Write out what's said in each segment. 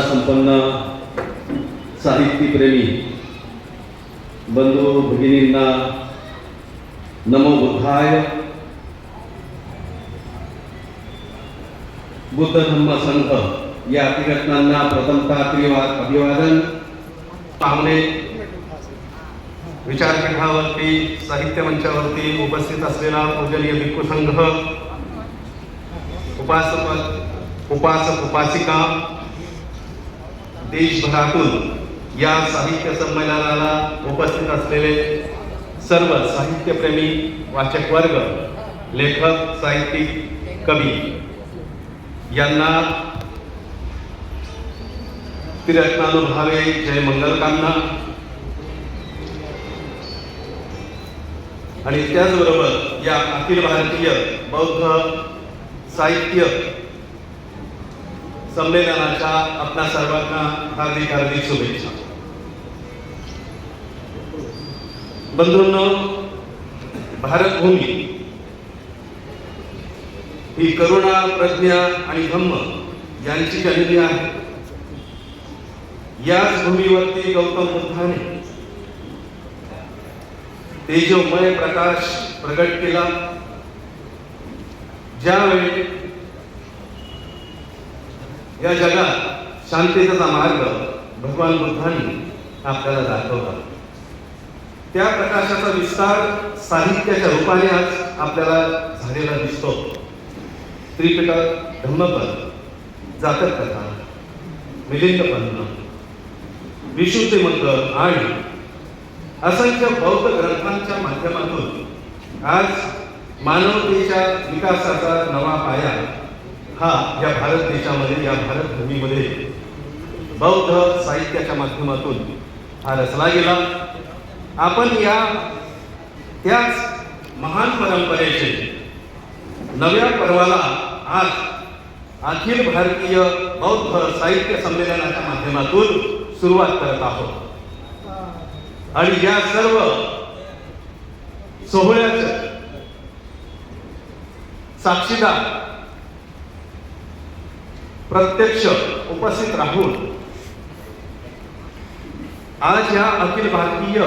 संपन्न साहित्यप्रेमी बंधू भगिनींना नमो बुद्धाय. बुद्ध धम्म संघ या अतिघटनांना प्रथमतः अभिवादन. पाहुणे विचारपीठावरती साहित्य मंचावरती उपस्थित असलेला पूजनीय भिक्खू संघ उपासक उपासक उपासिका देशभरातून या साहित्य संमेलनाला उपस्थित असलेले सर्व साहित्यप्रेमी वाचक वर्ग लेखक साहित्यिक कवी यांना त्रिरत्नानुभावे जय मंगलकांना आणि त्याचबरोबर या अखिल भारतीय बौद्ध साहित्य संमेलनाच्या आपल्या सर्वांना हार्दिक हार्दिक शुभेच्छा. बंधूंनो भारतभूमी ही करुणा प्रज्ञा आणि धम्म यांची जननी आहे. याच भूमीवरती गौतम बुद्धाने तेजोमय प्रकाश प्रगट केला. ज्यावेळी या जगात शांततेचा मार्ग भगवान बुद्धांनी आपल्याला दाखवला. त्या प्रकाशाचा विस्तार साहित्याच्या रूपाने आज आपल्याला झालेला दिसतो. त्रिपिटक धम्मपद जातक कथा मिलिंद पंथ विशुद्ध मंत्र आणि असंख्य बौद्ध ग्रंथांच्या माध्यमातून आज मानवतेच्या विकासाचा नवा पाया हा या भारत देशामध्ये या भारत भूमीमध्ये बौद्ध साहित्याच्या माध्यमातून हा रचला गेला. आपण या त्याच महान परंपरेचे नव्या पर्वाला आज अखिल भारतीय बौद्ध साहित्य संमेलनाच्या माध्यमातून सुरुवात करत आहोत. आणि या सर्व सोहळ्याचं साक्षीदार प्रत्यक्ष उपस्थित राहून. आज या अखिल भारतीय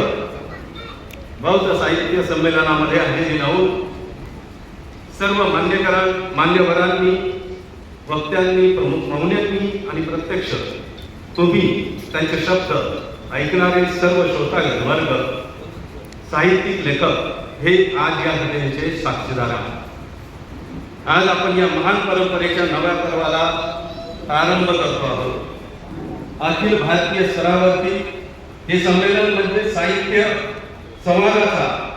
बौद्ध साहित्य संमेलनामध्ये हजेरी लावून सर्व मान्यकर मान्यवरांनी वक्त्यांनी प्रमुख पाहुण्यांनी आणि प्रत्यक्ष तुम्ही त्यांचे शब्द ऐकणारे सर्व श्रोता वर्ग साहित्यिक लेखक हे आज या घटनेचे साक्षीदार आहात. आज आपण या महान परंपरेच्या नव्या पर्वाला प्रारंभ करतो आहोत अखिल भारतीय स्तरावरती हे संमेलन म्हणजे साहित्य संवादाचा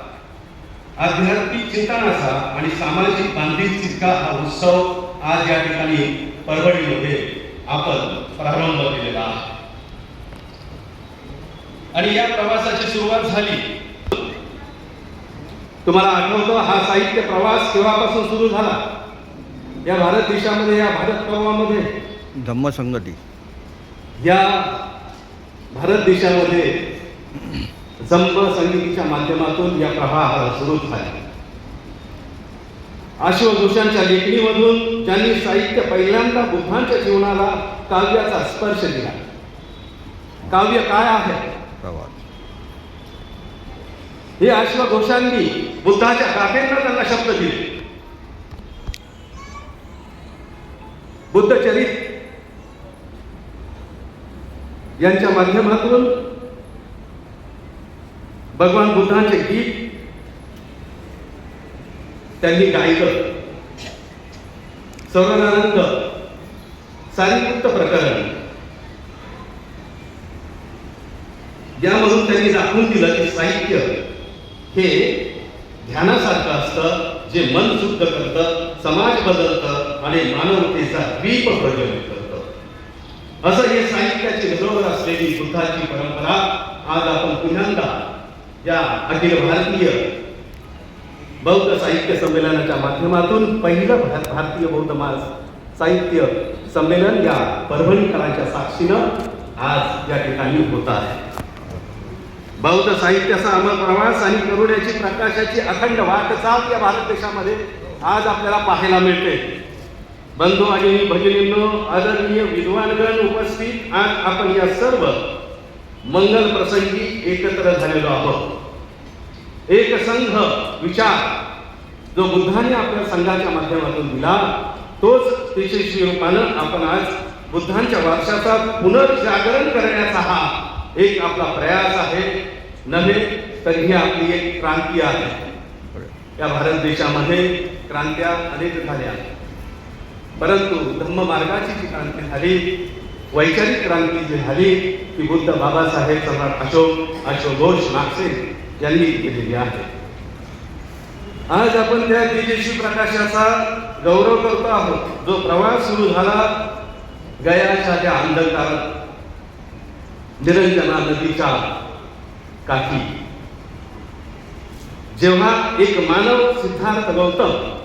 आध्यात्मिक चिंतनाचा आणि सामाजिक बांधिलकीचा हा उत्सव आज या ठिकाणी परभणीमध्ये आपण प्रारंभ केलेला आहे. आणि या प्रवासाची सुरुवात झाली. तुम्हाला आठवतो हा साहित्य प्रवास केव्हापासून सुरू झाला? या भारत देशामध्ये या भारत पर्वामध्ये धम्मसंगती. या भारत देशामध्ये जंब संगीतीच्या माध्यमातून या प्रवाहाला सुरू झाला. अश्वघोषांच्या लेखणीमधून ज्यांनी साहित्य पहिल्यांदा बुद्धांच्या जीवनाला काव्याचा स्पर्श दिला. काव्य काय आहे? हे अश्वघोषांनी बुद्धाच्या गाथेंना त्यांना शब्द दिले. बुद्धचरित यांच्या माध्यमातून भगवान बुद्धांचे गीत त्यांनी गायलं सर्वानंद सारीपुत्त प्रकरण. यामधून त्यांनी दाखवून दिलं की साहित्य हे ध्यानासारखं असतं जे मन शुद्ध करतं समाज बदलतं आणि मानवतेचा द्वीप प्रज्वलित असं हे साहित्याची बरोबर असलेली बुद्धाची परंपरा आज आपण पुन्हा या अखिल भारतीय बौद्ध साहित्य संमेलनाच्या माध्यमातून पहिलं भार भारतीय बौद्ध मास साहित्य संमेलन या परभणीकरांच्या साक्षीनं आज या ठिकाणी होत आहे. बौद्ध साहित्याचा अमर प्रवास आणि करुण्याची प्रकाशाची अखंड वाटचाल या भारत देशामध्ये आज आपल्याला पाहायला मिळते. बंधू आणि भगिनींनो आदरणीय विद्वानगण उपस्थित आज आपण या सर्व मंगल प्रसंगी एकत्र झालेलो आहोत. एक संघ विचार जो बुद्धाने आपल्या संघाच्या माध्यमातून दिला तोच यशस्वी रूपानं आपण आज बुद्धांच्या वारशाचा पुनर्जागरण करण्याचा हा एक आपला प्रयास आहे. नव्हे तर ही आपली एक क्रांती आहे. या भारत देशामध्ये क्रांत्या अनेक झाल्या. परंतु धम्म मार्गाची जी क्रांती झाली वैचारिक क्रांती जी झाली ती बुद्ध बाबासाहेब सम्राट अशोक अशोक घोष नागसे यांनी केलेली आहे. आज आपण त्या तेजस्वी प्रकाशाचा गौरव करतो आहोत. जो प्रवास सुरू झाला गयाच्या त्या अंधकार निरंजना नदीच्या काठी. जेव्हा एक मानव सिद्धार्थ गौतम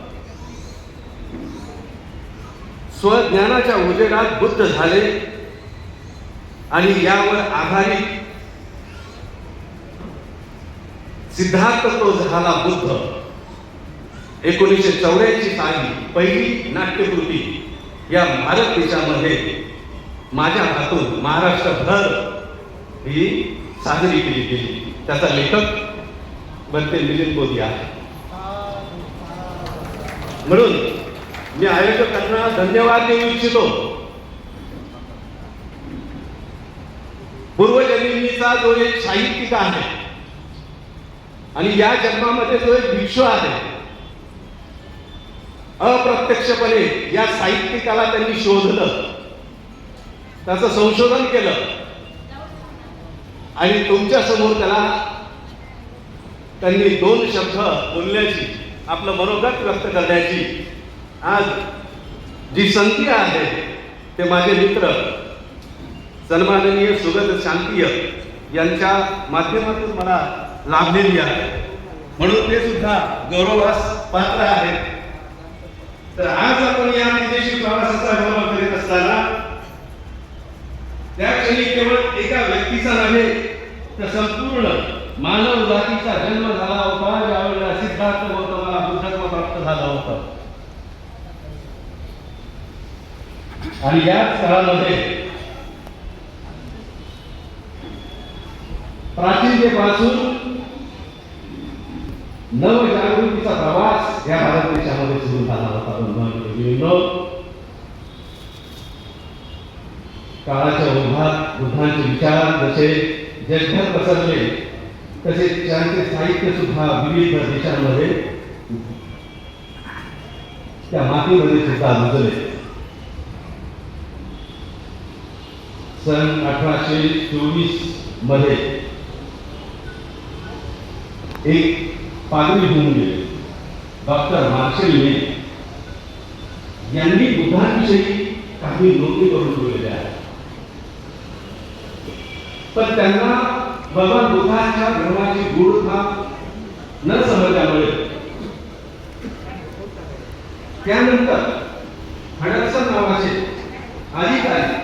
स्वज्ञानाच्या उजेडात बुद्ध झाले आणि यावर आधारित सिद्धार्थ तो झाला बुद्ध. एकोणीसशे चौऱ्याऐंशी साली पहिली नाट्यकृती या भारत देशामध्ये माझ्या हातून महाराष्ट्रभर ही साजरी केली गेली. त्याचा लेखक बनते मिलिंद मोदी आहे म्हणून मी आयोजकांना धन्यवाद देऊ इच्छितो. पूर्वजन्मीचा जो एक साहित्यिक आहे आणि या जन्मामध्ये जो एक विश्व आहे अप्रत्यक्षपणे या साहित्यिकाला त्यांनी शोधलं. त्याचं संशोधन केलं. आणि तुमच्यासमोर त्याला त्यांनी दोन शब्द बोलण्याची आपलं मनोगत व्यक्त करण्याची आज जी संख्या आहे ते माझे मित्र सन्माननीय सुगत शांतीय यांच्या माध्यमातून मला लाभलेली आहे. म्हणून ते सुद्धा गौरवास पात्र आहेत. तर आज आपण या विदेशी प्रवासाचा गौरव करीत असताना त्या क्षणी केवळ एका व्यक्तीचा नव्हे तर संपूर्ण मानव जातीचा जन्म झाला होता ज्यावेळेला सिद्धार्थ गौतमाला बुद्धत्व प्राप्त झाला होता. आणि या स्थळामध्ये प्राचीनतेपासून नवजागृतीचा प्रवास या भारत देशामध्ये सुरू झाला होता. काळाच्या ओघात बुद्धांचे विचार जसे जगभर पसरले तसे त्यांचे साहित्य सुद्धा विविध देशांमध्ये त्या मातीमध्ये सुद्धा रुजले. सन अठराशे चोवीसमध्ये एक पादरी होऊन गेले. डॉक्टर मार्शल मे यांनी बुद्धांविषयी काही नोंदी करून ठेवलेल्या आहेत. पण त्यांना भगवान बुद्धांच्या धर्माची गूढता न समजल्यामुळे त्यानंतर हडसन नावाचे अधिकारी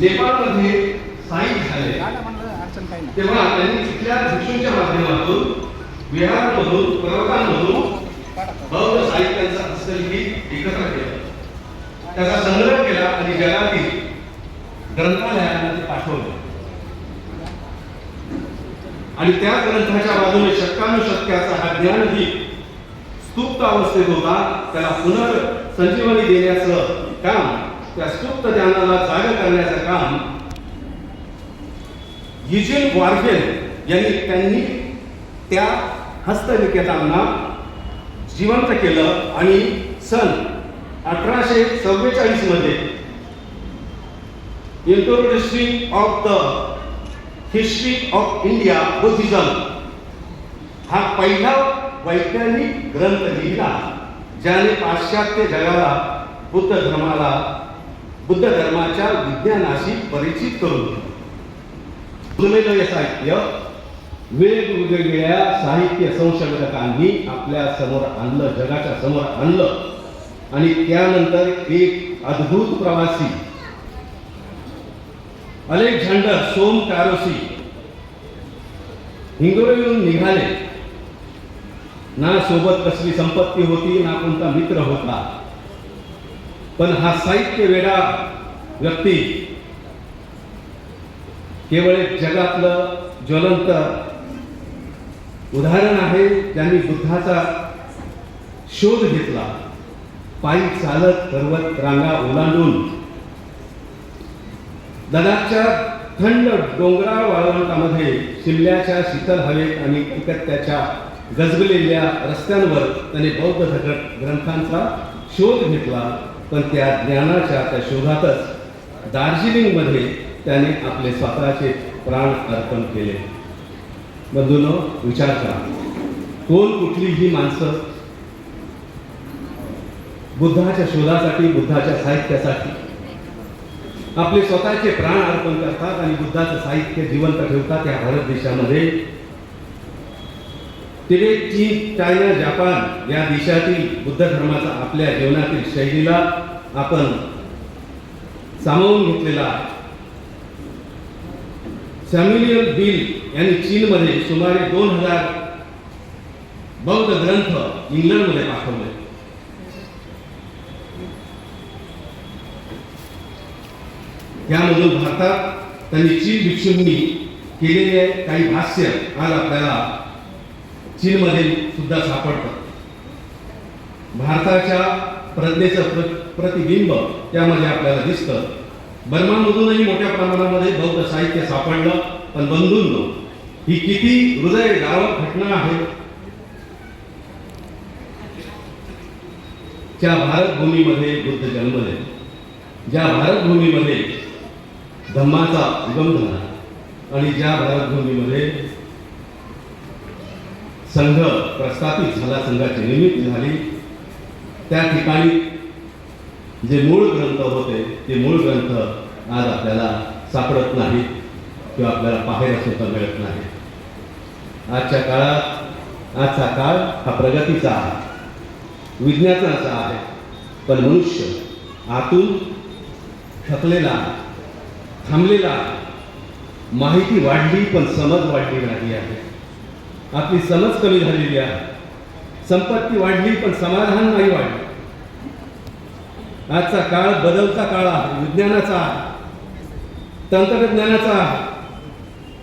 नेपाळमध्ये स्थायिक झाले. तेव्हा त्यांनी तिथल्या भिक्षूंच्या माध्यमातून विहारमधून पर्वतांमधून बौद्ध साहित्यांचा हस्तलिखित एकत्र केलं. त्याचा संग्रह केला आणि जगातील ग्रंथालयांना ते पाठवलं. आणि त्या ग्रंथाच्या बाजूने शतकानुशतकाचा हा ज्ञानदीप स्तुप्त अवस्थेत होता. त्याला पुनर्संजीवनी देण्याचं काम त्या सुप्त ज्ञानाला जाग करण्याचं काम युजिन वॉर्फेल यांनी त्यांनी त्या हस्तलिखितांना जिवंत केलं आणि सन अठराशे चव्वेचाळीसमध्ये introducing of the history of India Buddhism हा पहिला वैज्ञानिक ग्रंथ लिहिला ज्याने पाश्चात्य जगाला बुद्ध धर्माला बुद्ध धर्माच्या विज्ञानाशी परिचित करून दिला साहित्य वेगवेगळ्या साहित्य संशोधकांनी आपल्यासमोर आणलं जगाच्या समोर आणलं. आणि त्यानंतर एक अद्भुत प्रवासी अलेक्झांडर सोम कारोसी हिंगोलीहून निघाले. ना सोबत कसली संपत्ती होती ना कोणता मित्र होता. पण हा साहित्य वेडा व्यक्ती केवळ एक जगातलं ज्वलंत उदाहरण आहे ज्यांनी बुद्धाचा शोध घेतला. पायी चालत पर्वत रांगा ओलांडून. लडाखच्या थंड डोंगराळ वाळवंटामध्ये शिमल्याच्या शीतल हवेत आणि कलकत्त्याच्या गजबलेल्या रस्त्यांवर त्याने बौद्ध ग्रंथांचा शोध घेतला. पण त्या ज्ञानाच्या त्या शोधातच दार्जिलिंगमध्ये त्याने आपले स्वतःचे प्राण अर्पण केले. बंधूनो विचार करा. कोण कुठली ही माणसं? बुद्धाच्या शोधासाठी बुद्धाच्या साहित्यासाठी. आपले स्वतःचे प्राण अर्पण करतात आणि बुद्धाचं साहित्य जिवंत ठेवतात या भारत देशामध्ये. तिबेट चीन चायना जपान या देशातील बुद्ध धर्माचा आपल्या जीवनातील शैलीला आपण सामावून घेतलेला आहे. बिल यांनी चीनमध्ये सुमारे दोन हजार बौद्ध ग्रंथ इंग्लंडमध्ये पाठवले. त्यामधून भारतात त्यांनी चीन भिक्षूंनी केलेले काही भाष्य आज आपल्याला चीनमध्ये सुद्धा सापडतात. भारताच्या प्रज्ञेचं प्र प्रतिबिंब त्यामध्ये आपल्याला दिसतं. बर्मामधूनही मोठ्या प्रमाणामध्ये बौद्ध साहित्य सापडलं पण बंधूंनो ही किती हृदय गावक घटना आहे. ज्या भारतभूमीमध्ये बुद्ध जन्मले ज्या भारतभूमीमध्ये धम्माचा उगम झाला आणि ज्या भारतभूमीमध्ये संघ प्रस्थापित झाला संघाची निर्मिती झाली. त्या ठिकाणी जे मूळ ग्रंथ होते ते मूळ ग्रंथ आज आपल्याला सापडत नाहीत किंवा आपल्याला पाहायला सुद्धा मिळत नाही आजच्या काळात आजचा काळ हा प्रगतीचा आहे. विज्ञानाचा आहे. पण मनुष्य आतून थकलेला आहे थांबलेला आहे. माहिती वाढली पण समज वाढली नाही आहे. आपली समज कमी झालेली आहे. संपत्ती वाढली पण समाधान नाही वाढलं. आजचा काळ बदलता काळ आहे विज्ञानाचा तंत्रज्ञानाचा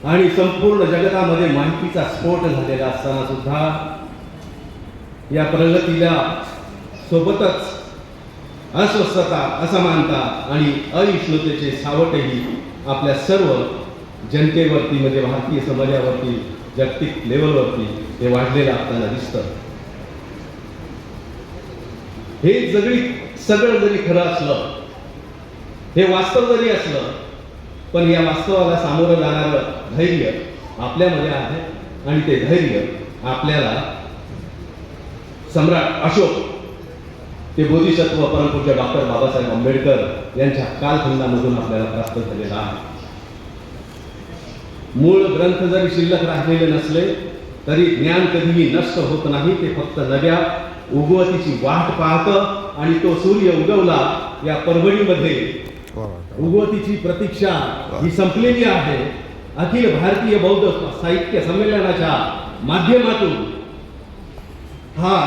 आणि संपूर्ण जगतामध्ये माहितीचा स्फोट झालेला असताना सुद्धा या प्रगतीला सोबतच अस्वस्थता असमानता आणि अहिष्णुतेचे सावटही आपल्या सर्व जनतेवरती म्हणजे भारतीय समाजावरती जागतिक लेवलवरती हे वाढलेलं आपल्याला दिसतं. हे जरी सगळं जरी खरं असलं हे वास्तव जरी असलं पण या वास्तवाला सामोरं जाणारं धैर्य आपल्यामध्ये आहे आणि ते धैर्य आपल्याला सम्राट अशोक ते बोधिसत्व परमपूज्य डॉक्टर बाबासाहेब आंबेडकर यांच्या कालखंडामधून आपल्याला प्राप्त झालेला आहे. मूळ ग्रंथ जरी शिल्लक राहिलेले नसले तरी ज्ञान कधीही नष्ट होत नाही. ते फक्त नव्या उगवतीची वाट पाहतं आणि तो सूर्य उगवला या परभणीमध्ये. उगवतीची प्रतीक्षा ही संपलेली आहे. अखिल भारतीय बौद्ध साहित्य संमेलनाच्या माध्यमातून. हा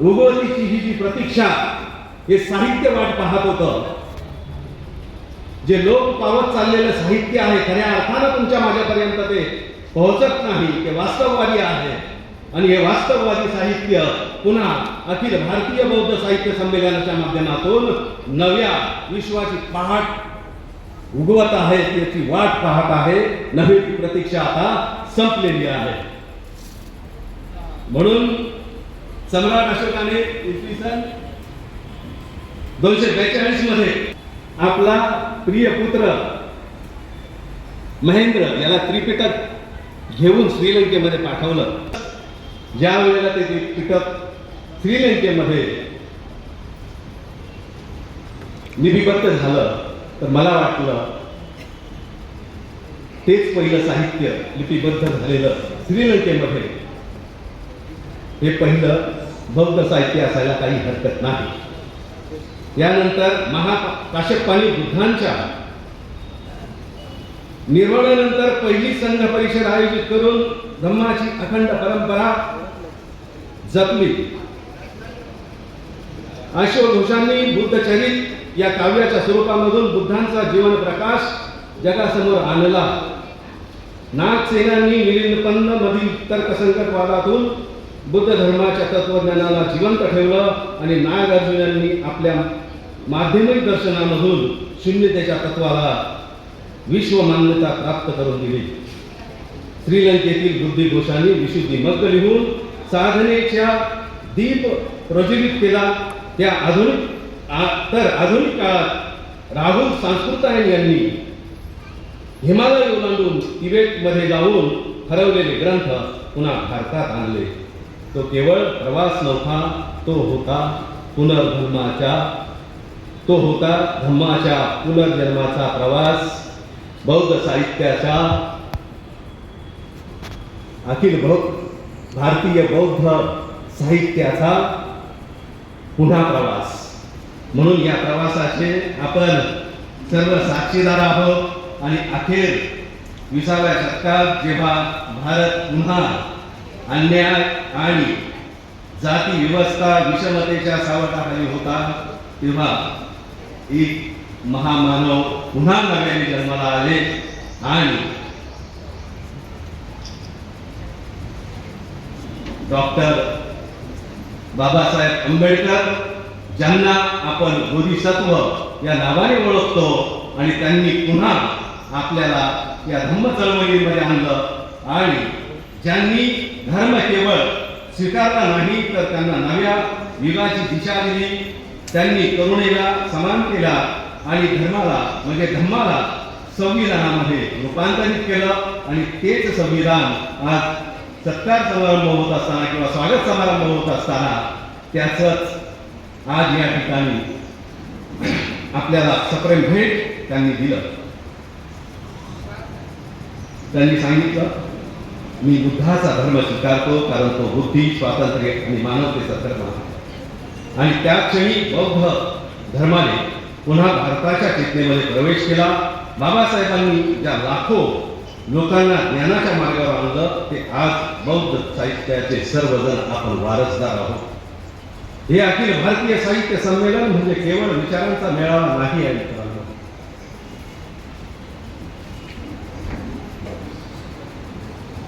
उगवतीची ही जी प्रतीक्षा हे साहित्य वाट पाहत होतं जे लोक पावत चाललेलं साहित्य आहे खऱ्या अर्थानं तुमच्या माझ्यापर्यंत ते पोहोचत नाही ते वास्तववादी आहे. आणि हे वास्तववादी साहित्य पुन्हा अखिल भारतीय बौद्ध साहित्य संमेलनाच्या माध्यमातून नव्या विश्वाची पहाट उगवत आहे त्याची वाट पाहत आहे. नवी ती प्रतीक्षा आता संपलेली आहे. म्हणून सम्राट अशोकाने इसवी सन दोनशे बेचाळीसमध्ये आपला प्रिय पुत्र महेंद्र याला त्रिपिटक घेऊन श्रीलंकेमध्ये पाठवलं. ज्या वेळेला ते त्रिपिटक श्रीलंकेमध्ये लिपिबद्ध झालं तर मला वाटलं तेच पहिलं साहित्य लिपिबद्ध झालेलं श्रीलंकेमध्ये हे पहिलं बौद्ध साहित्य असायला काही हरकत नाही. यानंतर महाकाश्यपानी बुद्धांच्या निर्वाणानंतर पहिली संघ परिषद आयोजित करून धम्माची अखंड परंपरा जपली. अश्वघोषांनी बुद्धचरित या काव्याच्या स्वरूपामधून बुद्धांचा जीवन प्रकाश जगासमोर आणला. नागसेनांनी मिलिंदपन्न मधील तर्कसंकटवादातून बुद्ध धर्माच्या तत्वज्ञानाला जिवंत ठेवलं आणि नागार्जुनांनी आपल्या माध्यमिक दर्शनामधून शून्यतेच्या तत्वाला विश्व मान्यता प्राप्त करून दिली. श्रीलंकेतील बुद्धिघोषांनी विशुद्धी मग्ग लिहून साधनेच्या दीप प्रज्वलित केला. त्या आधुनिक आ- तर आधुनिक काळात राहुल सांस्कृतायन यांनी हिमालय ओलांडून तिबेटमध्ये जाऊन हरवलेले ग्रंथ पुन्हा भारतात आणले. तो केवळ प्रवास नव्हता तो होता पुनर्धर्माच्या तो होता धम्माच्या पुनर्जन्माचा प्रवास बौद्ध साहित्याच्या अखिल बौद्ध भारतीय बौद्ध साहित्याचा पुन्हा प्रवास. म्हणून या प्रवासाचे आपण सर्व साक्षीदार आहोत आणि अखेर विसाव्या शतकात जेव्हा भारत पुन्हा अन्याय आणि जाती व्यवस्था विषमतेच्या सावटाखाली होता तेव्हा एक महामानव पुन्हा नव्याने जन्माला आले आणि डॉक्टर बाबासाहेब आंबेडकर ज्यांना आपण बोधिसत्व या नावाने ओळखतो आणि त्यांनी पुन्हा आपल्याला या धम्म चळवळीमध्ये आणलं आणि ज्यांनी धर्म केवळ स्वीकारला नाही तर त्यांना नव्या युगाची दिशा दिली. त्यांनी करुणेला समान केला आणि धर्माला म्हणजे धम्माला संविधानामध्ये रूपांतरित केलं. आणि तेच संविधान आज सत्कार समारंभ होत असताना किंवा स्वागत समारंभ होत असताना त्याचंच आज या ठिकाणी आपल्याला सप्रेम भेट त्यांनी दिलं. त्यांनी सांगितलं मी बुद्धाचा धर्म स्वीकारतो कारण तो बुद्धी स्वातंत्र्य आणि मानवतेचा धर्म आहे. आणि त्या क्षणी बौद्ध धर्माने पुन्हा भारताच्या चेतनेमध्ये प्रवेश केला. बाबासाहेबांनी ज्या लाखो लोकांना ज्ञानाच्या मार्गावर आणलं ते आज बौद्ध साहित्याचे सर्वजण आपण वारसदार आहोत. हे अखिल भारतीय साहित्य संमेलन म्हणजे केवळ विचारांचा मेळावा नाही आहे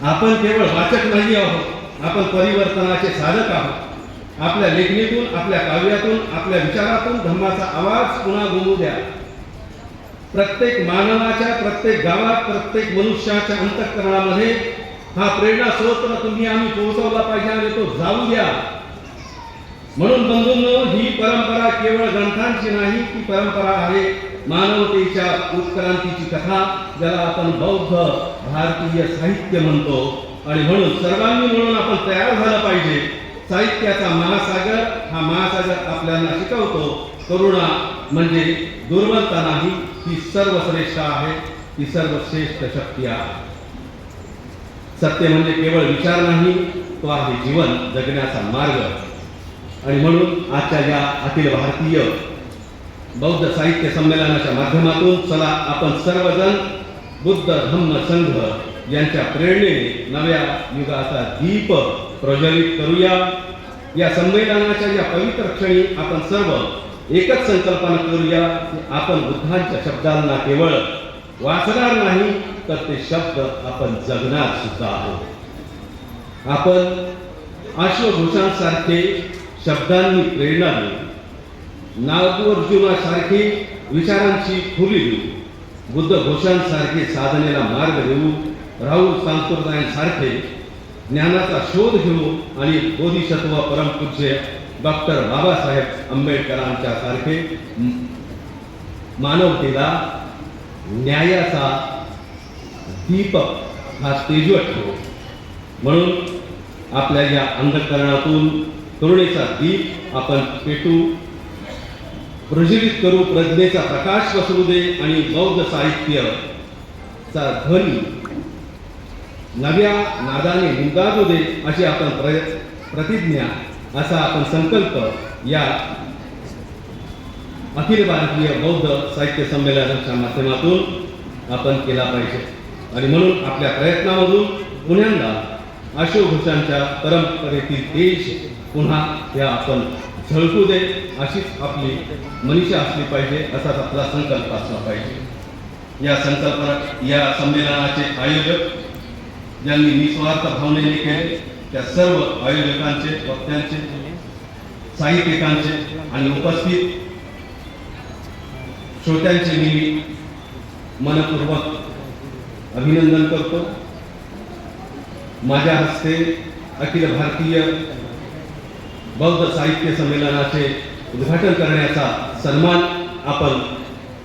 आपण केवळ वाचक नाही आहोत आपण परिवर्तनाचे साधक आहोत. आपल्या लेखणीतून आपल्या काव्यातून आपल्या विचारातून धम्माचा आवाज पुन्हा गुंबू द्या. प्रत्येक मानवाच्या प्रत्येक गावात प्रत्येक मनुष्याच्या अंतःकरणामध्ये हा प्रेरणा स्रोत तुम्ही आम्ही पोहोचवला पाहिजे आणि तो जाऊ द्या. म्हणून बंधूंनो ही परंपरा केवळ ग्रंथांची नाही ती परंपरा आहे. मानवतेच्या उत्क्रांतीची कथा ज्याला आपण बौद्ध भारतीय साहित्य म्हणतो. आणि म्हणून सर्वांनी म्हणून आपण तयार झालं पाहिजे. साहित्याचा महासागर हा महासागर आपल्याला शिकवतो. करुणा म्हणजे दुर्बलता नाही ही सर्वश्रेष्ठ आहे ती सर्वश्रेष्ठ शक्ती आहे. सत्य म्हणजे केवळ विचार नाही तो आहे जीवन जगण्याचा मार्ग. आणि म्हणून आजच्या या अखिल भारतीय बौद्ध साहित्य संमेलनाच्या माध्यमातून चला आपण सर्वजण बुद्ध धम्म संघ यांच्या प्रेरणेने नव्या युगाचा दीप प्रज्वलित करूया. या संमेलनाच्या या पवित्र क्षणी आपण सर्व एकच संकल्पना करूया की आपण बुद्धांच्या शब्दांना केवळ वाचणार नाही तर ते शब्द आपण जगणार सुद्धा आहोत. आपण अश्वभूषांसारखे शब्दांनी प्रेरणा देऊ. नागोर्जुनासारखी विचारांची खोली देऊ बुद्ध घोषांसारखे साधनेला मार्ग देऊ राहुल सांस्कृतायांसारखे ज्ञानाचा शोध घेऊ आणि बोधिसत्व परमपूज्य डॉक्टर बाबासाहेब आंबेडकरांच्या सारखे मानवतेला न्यायाचा दीपक हा तेजवट ठेवू म्हणून आपल्या या अंधकरणातून करुणेचा दीप आपण पेटू प्रज्वलित करू प्रज्ञेचा प्रकाश पसरू दे आणि बौद्ध साहित्यचा ध्वनी नव्या नादाने निंदाजू दे अशी आपण प्र प्रतिज्ञा असा आपण संकल्प या अखिल भारतीय बौद्ध साहित्य संमेलनाच्या माध्यमातून आपण केला पाहिजे. आणि म्हणून आपल्या प्रयत्नामधून पुण्यांदा अशोकभूषांच्या परंपरेतील देश पुन्हा या आपण झळकू दे अशीच आपली मनीषा असली पाहिजे असाच आपला संकल्प असला पाहिजे. या संकल्पना या संमेलनाचे आयोजक ज्यांनी निस्वार्थ भावनेने केले त्या सर्व आयोजकांचे वक्त्यांचे साहित्यिकांचे आणि उपस्थित श्रोत्यांचे मी मनपूर्वक अभिनंदन करतो. माझ्या हस्ते अखिल भारतीय बौद्ध साहित्य संमेलनाचे उद्घाटन करण्याचा सन्मान आपण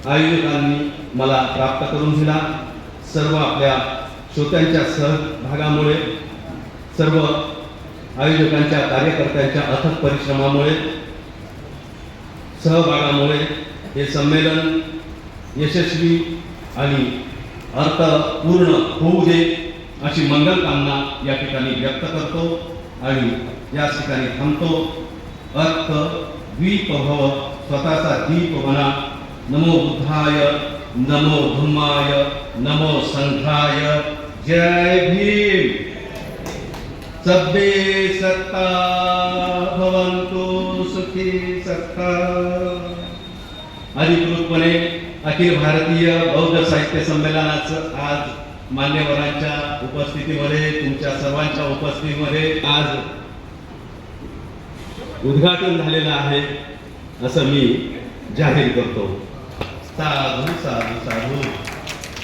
आयोजकांनी मला प्राप्त करून दिला. सर्व आपल्या श्रोत्यांच्या सहभागामुळे सर्व आयोजकांच्या कार्यकर्त्यांच्या अथक परिश्रमामुळे सहभागामुळे हे संमेलन यशस्वी आणि अर्थपूर्ण होऊ दे अशी मंगल कामना या ठिकाणी व्यक्त करतो. आणि या ठिकाणी थांबतो. अर्थ द्वीप भव स्वतःचा दीप म्हणा नमो बुद्धाय नमो धम्माय नमो संघाय. जय भीम. सभ्ये सत्ता भवन्तु सुखी सत्ता. अधिकृतपणे अखिल भारतीय बौद्ध साहित्य संमेलनाचं आज मान्यवरांच्या उपस्थितीमध्ये तुमच्या सर्वांच्या उपस्थितीमध्ये आज उद्घाटन झालेलं आहे असं मी जाहीर करतो. साधू साधू साधू.